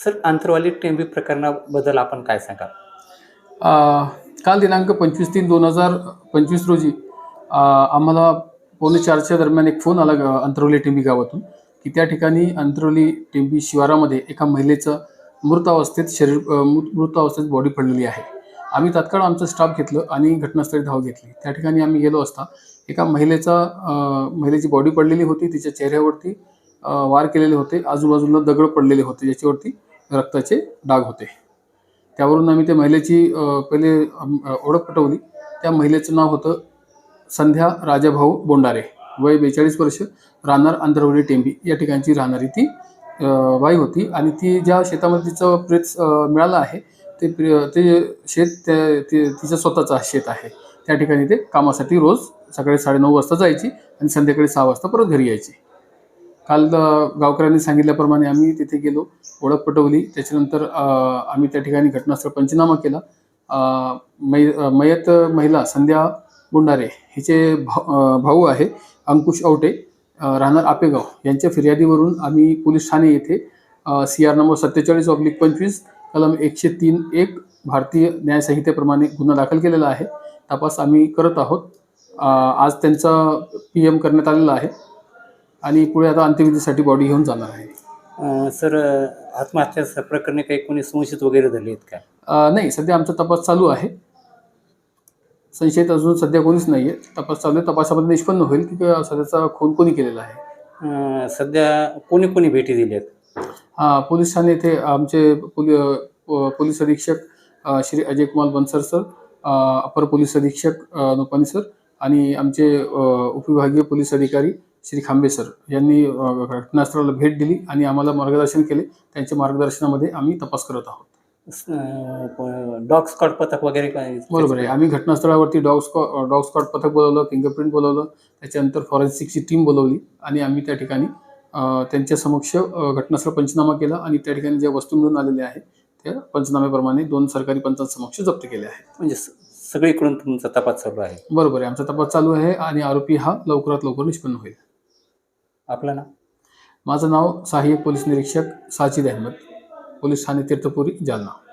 Sir Antarwali Tembi प्रकरणाबद्दल आपण काय सांगाल? काल दिनांक पंचवीस तीन दोन हजार पंचवीस रोजी आम्हाला पावणे चारच्या दरम्यान एक फोन आला अंतरवली टेंबी गावातून की त्या ठिकाणी अंतरवली टेंबी शिवारामध्ये एका महिलेचं मृतावस्थेत शरीर मृतावस्थेत अवस्थेत बॉडी पडलेली आहे. आम्ही तात्काळ आमचं स्टाफ घेतलं आणि घटनास्थळी धाव घेतली. त्या ठिकाणी आम्ही गेलो असता एका महिलेचा महिलेची बॉडी पडलेली होती तिच्या चेहऱ्यावरती वार केलेले होते आजूबाजूला दगड पडलेले होते ज्याच्यावरती रक्ताचे डाग होते. त्यावरून आम्ही त्या महिलेची पहिले ओळख पटवली. त्या महिलेचं नाव होतं संध्या राजाभाऊ बोंडारे. वय बेचाळीस वर्ष राहणार आंध्रवडी टेंबी. या ठिकाणची राहणारी ती बाई होती आणि ती ज्या शेतामध्ये तिचं प्रेत मिळालं आहे ते प्रे- ते शेत त्या- ते तिचं स्वतःचं शेत आहे. त्या ठिकाणी ते कामासाठी रोज सकाळी साडेनऊ वाजता जायची आणि संध्याकाळी सहा वाजता परत घरी यायची. काल गावकऱ्यांनी सांगितल्याप्रमाणे आम्ही तिथे गेलो ओळख पटवली. त्याच्यानंतर आम्ही त्या ठिकाणी घटनास्थळ पंचनामा केला. मै मयत महिला संध्या गुंडारे हिचे भा भाऊ आहे अंकुश औटे राहणार आपेगाव. यांच्या फिर्यादीवरून आम्ही पोलीस ठाणे येथे सी आर नंबर सत्तेचाळीस ऑब्लिक पंचवीस कलम एकशे तीन एक भारतीय न्यायसंहितेप्रमाणे गुन्हा दाखल केलेला आहे. तपास आम्ही करत आहोत. आज त्यांचा पी एम करण्यात आलेला आहे. आणि पुढे आता अंत्यविधीसाठी बॉडी घेऊन जाणार आहे. अं, सर आत्महत्या प्रकरणी काही कोणी संशयित वगैरे झाले आहेत का? अ, नाही सध्या आमचा तपास चालू आहे. संशयित अजून सध्या कोणीच नाही आहे. तपास चालू आहे. तपासामध्ये निष्पन्न होईल की सध्याचा खून कोणी केलेला आहे. अं, सध्या कोणी कोणी भेटी दिली आहेत? हा पोलीस ठाणे येथे आमचे पोली अ, पोलीस अधीक्षक अ, श्री अजय कुमार बनसर सर अ, अपर पोलीस अधीक्षक अ, नुपानी सर आणि आमचे अ, उपविभागीय पोलीस अधिकारी श्री खांबे सर यांनी घटनास्थळाला भेट दिली आणि आम्हाला मार्गदर्शन केले. त्यांच्या मार्गदर्शनामध्ये आम्ही तपास करत आहोत. डॉग स्कॉट पथक वगैरे काय? बरोबर आहे. आम्ही घटनास्थळावरती डॉग स्कॉ डॉग स्कॉट पथक बोलवलं फिंगरप्रिंट बोलवलं त्याच्यानंतर फॉरेन्सिकची टीम बोलवली आणि आम्ही त्या ठिकाणी त्यांच्या समक्ष घटनास्थळ पंचनामा केला आणि त्या ठिकाणी ज्या वस्तू मिळून आलेल्या आहेत त्या पंचनाम्याप्रमाणे दोन सरकारी पंचांसमक्ष जप्त केल्या आहेत. म्हणजे सगळीकडून तुमचा तपास चालू आहे. बरोबर आहे. आमचा तपास चालू आहे आणि आरोपी हा लवकरात लवकर निष्पन्न होईल. आपलं नाव? माझं नाव सहाय्यक पोलीस निरीक्षक साजिद अहमद. पोलीस ठाणे तीर्थपुरी जालना.